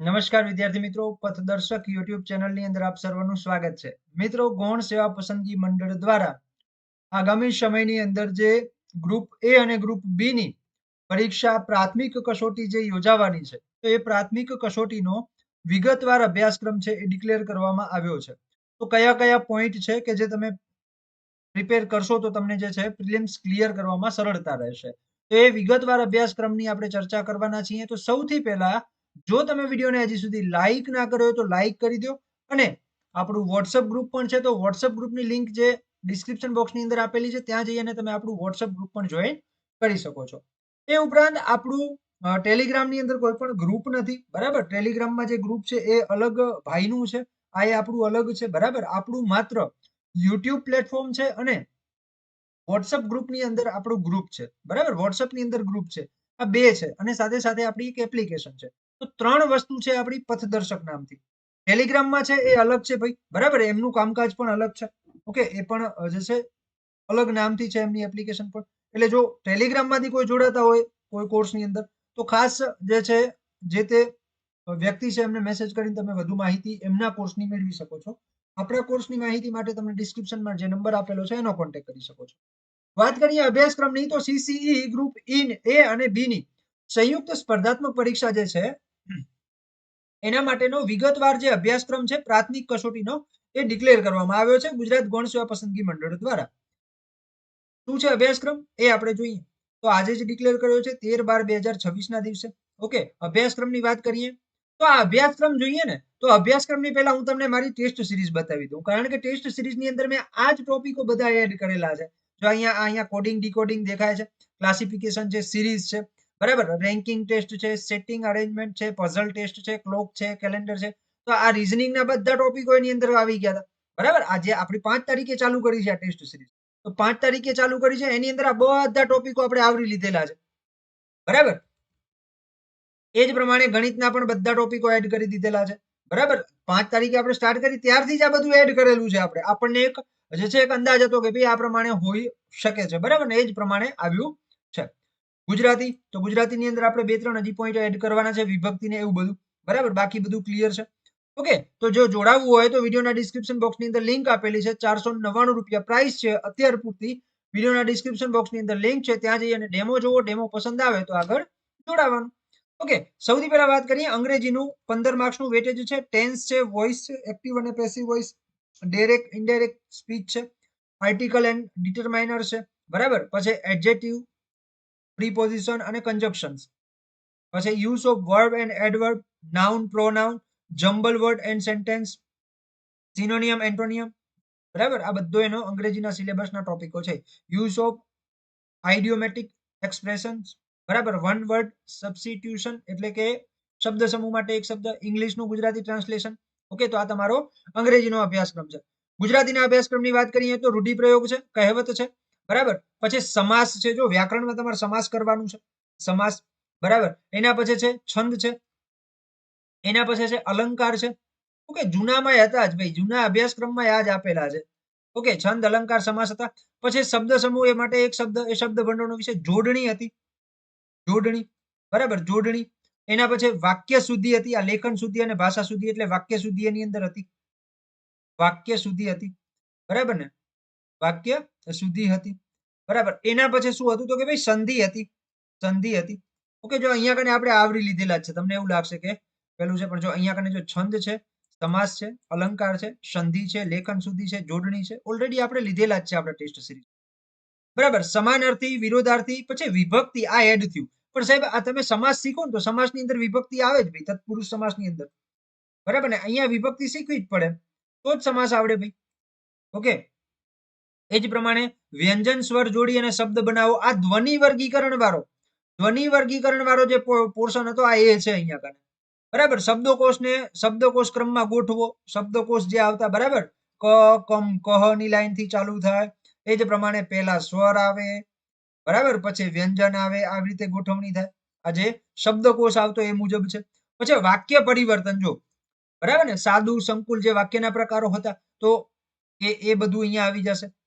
નમસ્કાર વિદ્યાર્થી મિત્રો, પથદર્શક યુટ્યુબ ચેનલની અંદર આપ સર્વનું સ્વાગત છે. મિત્રો, ગૌણ સેવા પસંદગી મંડળ દ્વારા આગામી સમયની અંદર જે ગ્રુપ એ અને ગ્રુપ બી ની પરીક્ષા પ્રાથમિક કસોટી જે યોજાવાની છે, તો એ પ્રાથમિક કસોટીનો વિગતવાર અભ્યાસક્રમ છે એ ડિક્લેર કરવામાં આવ્યો છે. તો કયા કયા પોઈન્ટ છે કે જે તમે પ્રિપેર કરશો તો તમને જે છે પ્રિલિમ્સ ક્લિયર કરવામાં સરળતા રહેશે. તો એ વિગતવાર અભ્યાસક્રમની આપણે ચર્ચા કરવાના છીએ. તો સૌથી પહેલા જો તમે વિડીયોને હજી સુધી લાઈક ના કર્યો તો લાઈક કરી દો. અને આપણું વોટ્સઅપ ગ્રુપ પણ છે, તો વોટ્સઅપ ગ્રુપની લિંક જે ડિસ્ક્રિપ્શન બોક્સની અંદર આપેલી છે, ત્યાં જઈને તમે આપણું વોટ્સઅપ ગ્રુપ પણ જોઈન કરી શકો છો. એ ઉપરાંત આપણું ટેલિગ્રામની અંદર કોઈ પણ ગ્રુપ નથી, બરાબર? ટેલિગ્રામમાં જે ગ્રુપ છે, એ અલગ ભાઈનું છે, આ એ આપણું અલગ છે, બરાબર? આપણું માત્ર યુટ્યુબ પ્લેટફોર્મ છે અને વોટ્સઅપ ગ્રુપની અંદર આપણું ગ્રુપ છે, બરાબર? વોટ્સઅપની અંદર ગ્રુપ છે, આ બે છે અને સાથે સાથે આપણી એક એપ્લિકેશન છે. તો ત્રણ વસ્તુ છે આપણી પથદર્શક નામથી. ટેલિગ્રામમાં છે એ અલગ છે ભાઈ. બરાબર, એમનું કામકાજ પણ અલગ છે. ઓકે, એ પણ જે છે, અલગ નામથી છે એમની એપ્લિકેશન પણ. એટલે જો ટેલિગ્રામમાંથી કોઈ જોડાતા હોય, કોઈ કોર્સની અંદર, તો ખાસ જે છે, જે તે વ્યક્તિ છે એમને મેસેજ કરીને તમે વધુ માહિતી એમના કોર્સની મેળવી શકો છો. આપણા કોર્સની માહિતી માટે તમને ડિસ્ક્રિપ્શનમાં જે નંબર આપેલો છે એનો કોન્ટેક્ટ કરી શકો છો. વાત કરીએ અભ્યાસક્રમની, તો સીસીઈ ગ્રુપ ઇન એ અને બી ની. સંયુક્ત સ્પર્ધાત્મક પરીક્ષા જે છે એના માટેનો વિગતવાર જે અભ્યાસક્રમ છે, પ્રાથમિક કસોટીનો, એ ડિક્લેર કરવામાં આવ્યો છે ગુજરાત ગૌણ સેવા પસંદગી મંડળ દ્વારા. શું છે અભ્યાસક્રમ? એ આપણે જોઈએ. તો આજે જ ડિક્લેર કર્યો છે તેર બાર બે હજાર છવ્વીસના દિવસે. ઓકે અભ્યાસક્રમની વાત કરીએ. તો આ અભ્યાસક્રમ જોઈએ ને, તો અભ્યાસક્રમની પહેલા હું તમને મારી ટેસ્ટ સિરીઝ બતાવી દઉં. કારણ કે ટેસ્ટ સિરીઝની અંદર મેં આ જ ટોપિકો બધા એડ કરેલા છે. જો અહીંયા અહીંયા કોડિંગ ડીકોડિંગ દેખાય છે. ક્લાસિફિકેશન છે સિરીઝ છે. બરાબર? રેન્કિંગ ટેસ્ટ છે સેટિંગ અરેન્જમેન્ટ છે પઝલ ટેસ્ટ છે ક્લોક છે કેલેન્ડર છે. તો આ રિઝનિંગના બધા ટોપિકો એની અંદર આવી ગયા હતા. બરાબર? આજે આપણી પાંચ તારીખે ચાલુ કરી છે આ ટેસ્ટ સિરીઝ તો પાંચ તારીખે ચાલુ કરી છે, એની અંદર આ બધા ટોપિકો આપણે આવરી લીધેલા છે. બરાબર? એ જ પ્રમાણે ગણિતના પણ બધા ટોપિકો એડ કરી દીધેલા છે. બરાબર? પાંચ તારીખે આપણે સ્ટાર્ટ કરી, ત્યારથી જ આ બધું એડ કરેલું છે આપણે. આપણને એક જે છે એક અંદાજ હતો કે ભાઈ આ પ્રમાણે હોઈ શકે છે. બરાબર ને? એ જ પ્રમાણે આવ્યું છે. ગુજરાતી? તો ગુજરાતીની અંદર આપણે બે ત્રણ હજી પોઈન્ટ એડ કરવાના છે, વિભક્તિને એવું બધું. બરાબર? બાકી બધું ક્લિયર છે. ઓકે તો જો જોડાવવું હોય તો વિડીયોના ડિસ્ક્રિપ્શન બોક્સની અંદર લિંક આપેલી છે. ચારસો નવ્વાણું રૂપિયા પ્રાઇસ છે અત્યાર પૂરતી. વિડીયોના ડિસ્ક્રિપ્શન બોક્સની અંદર લિંક છે. ત્યાં જઈ અને ડેમો જોવો. ડેમો પસંદ આવે તો આગળ જોડાવાનું. ઓકે સૌથી પહેલા વાત કરીએ અંગ્રેજીનું. પંદર માર્ક્સનું વેટેજ છે. ટેન્સ છે વોઇસ છે એક્ટિવ અને passive voice direct indirect speech છે. આર્ટિકલ એન્ડ ડિટરમાઇનર છે. બરાબર? પછી એડજેક્ટિવ પ્રીપોઝિશન અને કંજક્શન્સ પછી use of verb and adverb noun pronoun jumble word and sentence synonym antonym બરાબર? આ બધો એનો અંગ્રેજીના સિલેબસના ટોપિકો છે. યુઝ ઓફ આઈડિયોમેટિક એક્સપ્રેશન્સ બરાબર? વન વર્ડ સબસ્ટિટ્યુશન એટલે કે શબ્દ સમૂહ માટે એક શબ્દ, ઇંગ્લિશનું ગુજરાતી ટ્રાન્સલેશન ઓકે તો આ તમારો અંગ્રેજીનો અભ્યાસક્રમ છે. ગુજરાતીના અભ્યાસક્રમની વાત કરીએ તો રૂઢિપ્રયોગ છે, કહેવત છે. બરાબર? પછી સમાસ છે, જો વ્યાકરણમાં તમારે સમાસ કરવાનું છે, સમાસ, બરાબર? એના પછી છે, છંદ છે, એના પછી છે, અલંકાર છે. ઓકે, જૂનામાં હતા જ ભાઈ, જૂના અભ્યાસક્રમમાં આ જ આપેલા છે. ઓકે, છંદ, અલંકાર, સમાસ હતા. પછી શબ્દ સમૂહ એ માટે એક શબ્દ, એ શબ્દ ભંડોળનો વિશે જોડણી હતી. જોડણી, બરાબર? જોડણી. એના પછી વાક્ય શુદ્ધિ હતી, આ લેખન શુદ્ધિ અને ભાષા શુદ્ધિ એટલે વાક્ય શુદ્ધિ એની અંદર હતી. વાક્ય શુદ્ધિ હતી. બરાબર ને? વાક્ય શુદ્ધિ હતી. બરાબર. એના પછી શું હતું તો કે ભાઈ સંધિ હતી. સંધિ હતી. ઓકે, જો અહીંયા કને આપણે આવરી લીધેલા છે. તમને એવું લાગશે કે પેલું છે, પણ જો અહીંયા કને જો છંદ છે, સમાસ છે, અલંકાર છે, સંધિ છે, લેખન શુદ્ધિ છે, જોડણી છે ઓલરેડી આપણે લીધેલા જ છે આપણે ટેસ્ટ સિરીઝ બરાબર. સમાનાર્થી, વિરોધાર્થી, પછી વિભક્તિ, આ એડ થયું. પણ સાહેબ, આ તમે સમાસ શીખો ને તો સમાસની અંદર વિભક્તિ આવે જ ભાઈ. તત્પુરુષ સમાસની અંદર. બરાબર ને? અહીંયા વિભક્તિ શીખવી જ પડે. તો જ સમાસ આવડે ભાઈ. ઓકે? એ જ પ્રમાણે વ્યંજન સ્વર જોડી અને શબ્દ બનાવો. આ ધ્વનિ વર્ગીકરણ વાળો. ધ્વનિ વર્ગીકરણ વાળો જે પોર્શન હતો, આ એ છે અહીંયા કને. બરાબર? શબ્દકોશને શબ્દકોશ ક્રમમાં ગોઠવો. શબ્દકોશ જે આવતા, બરાબર? ક, કમ, કહની લાઈનથી ચાલુ થાય. એ જ પ્રમાણે પહેલા સ્વર આવે. બરાબર? પછી વ્યંજન આવે. આવી રીતે ગોઠવણી થાય. આજે શબ્દકોષ આવતો એ મુજબ છે. પછી વાક્ય પરિવર્તન, જો. બરાબર ને? સાદું, સંકુલ જે વાક્યના પ્રકારો હતા, તો એ એ બધું અહીંયા આવી જશે.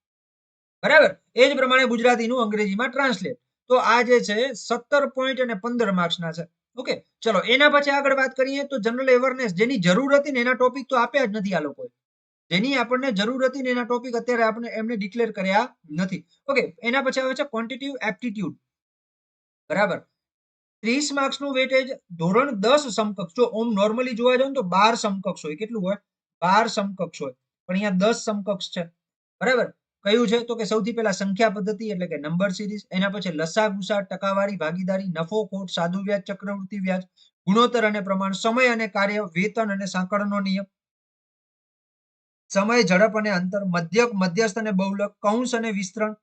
બરાબર? એ જ પ્રમાણે ગુજરાતીનું અંગ્રેજીમાં ટ્રાન્સલેટ તો આ જે છે, સત્તર પોઈન્ટ અને પંદર માર્ક્સના છે. ઓકે ચલો, એના પછી આગળ વાત કરીએ તો જનરલ અવેરનેસ જેની જરૂર હતી ને એના ટોપિક તો આપ્યા જ નથી આ લોકોએ. જેની આપણને જરૂર હતી ને એના ટોપિક અત્યારે આપણે એમને ડિક્લેર કર્યા નથી. ઓકે એના પછી આવે છે ક્વોન્ટિટિવ એપ્ટિટ્યુડ બરાબર? ત્રીસ માર્ક્સનું વેટેજ ધોરણ દસ સમકક્ષ. જો ઓમ નોર્મલી જોવા જાવ તો બાર સમકક્ષ હોય. કેટલું હોય? બાર સમકક્ષ હોય. પણ અહીંયા દસ સમકક્ષ છે. બરાબર? કયું છે? તો કે સૌથી પહેલા સંખ્યા પદ્ધતિ એટલે કે નંબર સિરીઝ એના પછી લસા ગુસા ટકાવારી, ભાગીદારી, નફો, ખોટ, સાદુ વ્યાજ, ચક્રવૃત્તિ વ્યાજ, ગુણોત્તર અને પ્રમાણ, સમય અને કાર્ય, વેતન અને સાંકળનો નિયમ. સમય, ઝડપ અને અંતર, મધ્યક, મધ્યસ્થ અને બહુલક, કૌંસ અને વિસ્તરણ,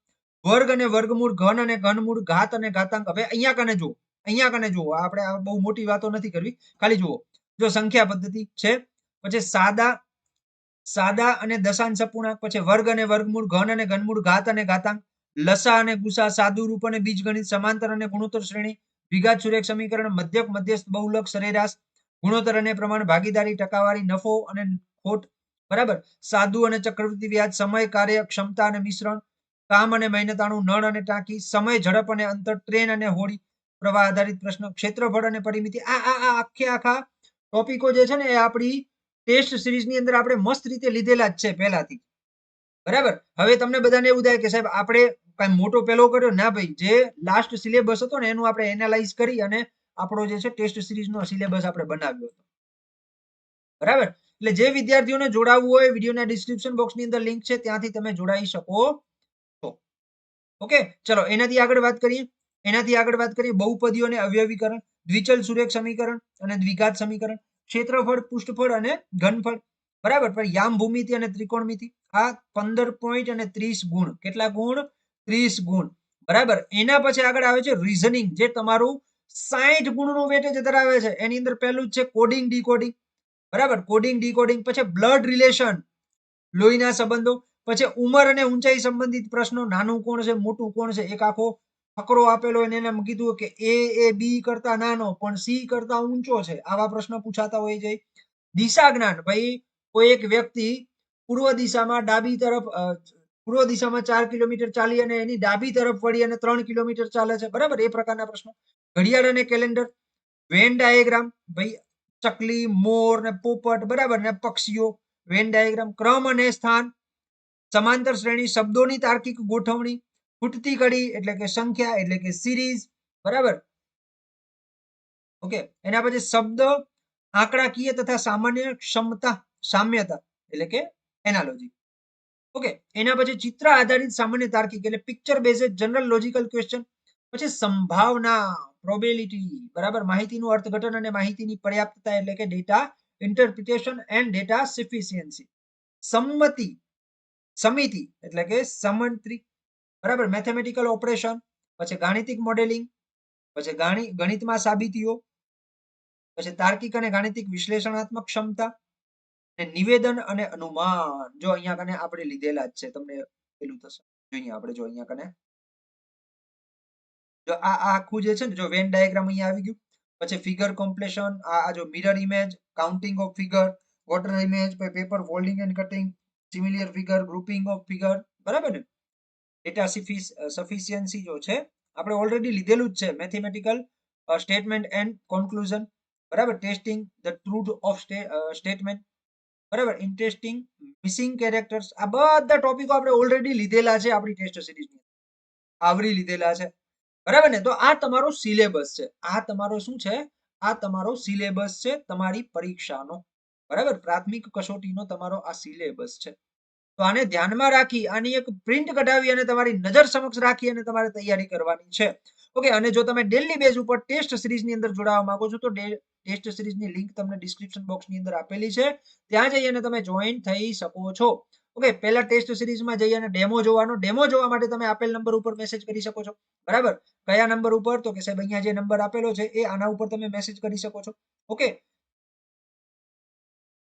વર્ગ અને વર્ગમૂળ, ઘન અને ઘનમૂળ, ઘાત અને ઘાતાંક. હવે અહીંયા કને જુઓ? અહીંયા કને જુઓ? આપણે આ બહુ મોટી વાતો નથી કરવી. ખાલી જુઓ. જો સંખ્યા પદ્ધતિ છે, પછી સાદા સાદા અને દશાંશ અપૂર્ણાંક પછી વર્ગ અને વર્ગમૂળ, ઘન અને ઘનમૂળ, ઘાત અને ઘાતાંક, લસા અને ગુસા, સાદુ રૂપ અને બીજગણિત, સમાંતર અને ગુણોત્તર શ્રેણી દ્વિઘાત સુરેખ સમીકરણ, મધ્યક, મધ્યસ્થ, બહુલક, સરેરાશ, ગુણોત્તર અને પ્રમાણ, ભાગીદારી, ટકાવારી, નફો અને ખોટ, બરાબર? સાદુ અને ચક્રવૃત્તિ વ્યાજ, સમય, કાર્ય, ક્ષમતા અને મિશ્રણ, કામ અને મહેનતાણું, નળ અને ટાંકી, સમય, ઝડપ અને અંતર, ટ્રેન અને હોડી, પ્રવાહ આધારિત પ્રશ્ન, ક્ષેત્રફળ અને પરિમિતિ. આ આ આખે આખા ટોપિકો જે છે ને એ આપણી ટેસ્ટ સિરીઝની અંદર આપણે મસ્ત રીતે લીધેલા જ છે પહેલાથી. બરાબર? હવે તમને બધાને એવું થાય કે સાહેબ, આપણે કઈ મોટો પેલો કર્યો? ના ભાઈ, જે લાસ્ટ સિલેબસ હતો ને, એનું આપણે એનાલાઇઝ કરી અને આપણો જે છે ટેસ્ટ સિરીઝનો સિલેબસ આપણે બનાવ્યો હતો. બરાબર? એટલે જે વિદ્યાર્થીઓને જોડાવવું હોય, વિડીયોના ડિસ્ક્રિપ્શન બોક્સની અંદર લિંક છે, ત્યાંથી તમે જોડાઈ શકો છો. ઓકે? ચલો, એનાથી આગળ વાત કરીએ. એનાથી આગળ વાત કરીએ બહુપદીઓને અવયવીકરણ, દ્વિચલ સુરેખ સમીકરણ અને દ્વિઘાત સમીકરણ. ક્ષેત્રફળ, પૃષ્ઠફળ અને ઘનફળ. બરાબર? પણ યામ ભૂમિતિ અને ત્રિકોણમિતિ. આ પંદર પોઈન્ટ અને ત્રીસ ગુણ. કેટલા ગુણ? ત્રીસ ગુણ. બરાબર? એના પછી આગળ આવે છે રીઝનિંગ જે તમારું સાઠ ગુણનું વેટેજ ધરાવે છે. એની અંદર પહેલું જ છે કોડિંગ ડીકોડિંગ બરાબર? કોડિંગ ડીકોડિંગ પછી બ્લડ રિલેશન લોહીના સંબંધો, પછી ઉંમર અને ઊંચાઈ સંબંધિત પ્રશ્નો. નાનું કોણ છે? મોટું કોણ છે? એક આખો ફકરો આપેલો હોય એને કીધું કે એ એ, બી કરતા નાનો, પણ સી કરતા ઊંચો છે. આવા પ્રશ્ન પૂછાતા હોય છે. દિશા જ્ઞાન ભાઈ, કોઈ એક વ્યક્તિ પૂર્વ દિશામાં ડાબી તરફ પૂર્વ દિશામાં ચાર કિલોમીટર ચાલી અને એની ડાબી તરફ વળી અને ત્રણ કિલોમીટર ચાલે છે. બરાબર? એ પ્રકારના પ્રશ્નો. ઘડિયાળ અને કેલેન્ડર, વેન ડાયાગ્રામ, ભાઈ, ચકલી, મોર ને પોપટ, બરાબર? ને પક્ષીઓ, વેન ડાયાગ્રામ, ક્રમ અને સ્થાન, સમાંતર શ્રેણી, શબ્દોની તાર્કિક ગોઠવણી ખૂટતી કડી એટલે કે સંખ્યા એટલે કે સિરીઝ બરાબર? ઓકે એના પછી શબ્દ, આંકડાકીય તથા સામાન્ય ક્ષમતા, સામ્યતા એટલે કે એનાલોજી ઓકે એના પછી ચિત્ર આધારિત સામાન્ય તાર્કિક એટલે picture based general logical question પછી સંભાવના પ્રોબેલિટી બરાબર? માહિતીનું અર્થઘટન અને માહિતીની પર્યાપ્તતા એટલે કે data interpretation and data sufficiency સંમતિ, સમિતિ એટલે કે સમંત્રી બરાબર? મેથેમેટિકલ ઓપરેશન પછી ગાણિતિક મોડેલિંગ પછી ગણિતમાં સાબિતીઓ, પછી તાર્કિક અને ગાણિતિક વિશ્લેષણાત્મક ક્ષમતા નિવેદન અને અનુમાન. જો અહીંયા કને આપણે લીધેલા જ છે, તમને પેલું થશે. જોઈએ આપણે જો અહીંયા કને. જો આ આખું જે છે ને, જો વેન ડાયાગ્રામ અહીંયા આવી ગયું. પછી ફિગર કોમ્પ્લેશન આ જો mirror image counting of figure water image paper folding and cutting similar figure grouping of figure બરાબર ને? ડેટા સફિશિયન્સી જો છે, આપણે ઓલરેડી લીધેલું જ છે મેથેમેટિકલ સ્ટેટમેન્ટ એન્ડ કોન્ક્લુઝન બરાબર? Testing the truth of statement બરાબર? ઇન્ટરેસ્ટિંગ મિસિંગ કેરેક્ટર્સ આ બધા ટોપિકો આપણે ઓલરેડી લીધેલા છે આપણી ટેસ્ટ સિરીઝની આવરી લીધેલા છે. બરાબર ને? તો આ તમારો સિલેબસ છે. આ તમારો શું છે? આ તમારો સિલેબસ છે તમારી પરીક્ષાનો. બરાબર? પ્રાથમિક કસોટીનો તમારો આ સિલેબસ છે. તો આને ધ્યાનમાં રાખી આની એક પ્રિન્ટ કઢાવી અને તમારી નજર સમક્ષ રાખી અને તમારે તૈયારી કરવાની છે. ઓકે અને જો તમે ડેલી બેઝ ઉપર ટેસ્ટ સિરીઝની અંદર જોડાવા માંગો છો, તો ટેસ્ટ સિરીઝની લિંક તમને ડિસ્ક્રિપ્શન બોક્સની અંદર આપેલી છે. ત્યાં જઈ અને તમે જોઈન થઈ શકો છો. ઓકે પહેલા ટેસ્ટ સિરીઝમાં જઈ અને ડેમો જોવાનો. ડેમો જોવા માટે તમે આપેલ નંબર ઉપર મેસેજ કરી શકો છો. બરાબર? કયા નંબર ઉપર? તો કે સાહેબ, અહીંયા જે નંબર આપેલો છે, એ આના ઉપર તમે મેસેજ કરી શકો છો. ઓકે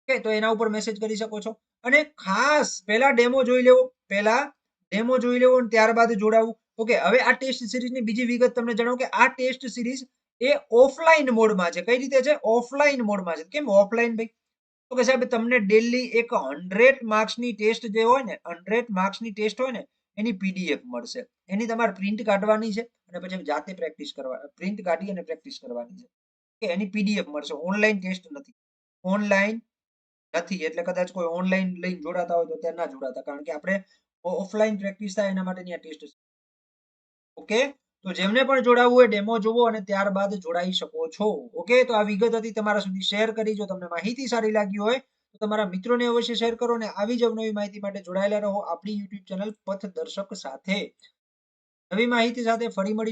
ઓકે તો એના ઉપર મેસેજ કરી શકો છો. અને ખાસ પહેલા ડેમો જોઈ લેવો, પહેલા ડેમો જોઈ લેવો અને ત્યારબાદ જોડાવું. ઓકે હવે આ ટેસ્ટ સિરીઝની બીજી વિગત તમને જણાવું કે આ ટેસ્ટ સિરીઝ એ ઓફલાઈન મોડમાં છે. કઈ રીતે છે? ઓફલાઈન મોડમાં છે. કેમ ઓફલાઈન ભાઈ? ઓકે સાહેબ, તમને ડેલી એક હંડ્રેડ માર્ક્સની ટેસ્ટ જે હોય ને હંડ્રેડ માર્ક્સની ટેસ્ટ હોય ને, એની પીડીએફ મળશે. એની તમારે પ્રિન્ટ કાઢવાની છે અને પછી જાતે પ્રેક્ટિસ કરવા પ્રિન્ટ કાઢી અને પ્રેક્ટિસ કરવાની છે. કે એની પીડીએફ મળશે. ઓનલાઈન ટેસ્ટ નથી. ઓનલાઈન નથી, એટલે કદાચ કોઈ ઓનલાઈન લઈને જોડાતા હોય તો ત્યાં ના જોડાતા, કારણ કે આપણે ઓફલાઈન પ્રેક્ટિસ થાય એના માટેની આ ટેસ્ટ ઓકે? તો જેમને પણ જોડાવવું હોય ડેમો જોવો અને ત્યારબાદ જોડાઈ શકો છો. ઓકે? તો આ વિગત હતી તમારા સુધી શેર કરી. જો તમને માહિતી સારી લાગી હોય, તો તમારા મિત્રોને અવશ્ય શેર કરો અને આવી જ અવનવી માહિતી માટે જોડાયેલા રહો આપણી યુટ્યુબ ચેનલ પથ દર્શક સાથે. નવી માહિતી સાથે ફરી મળી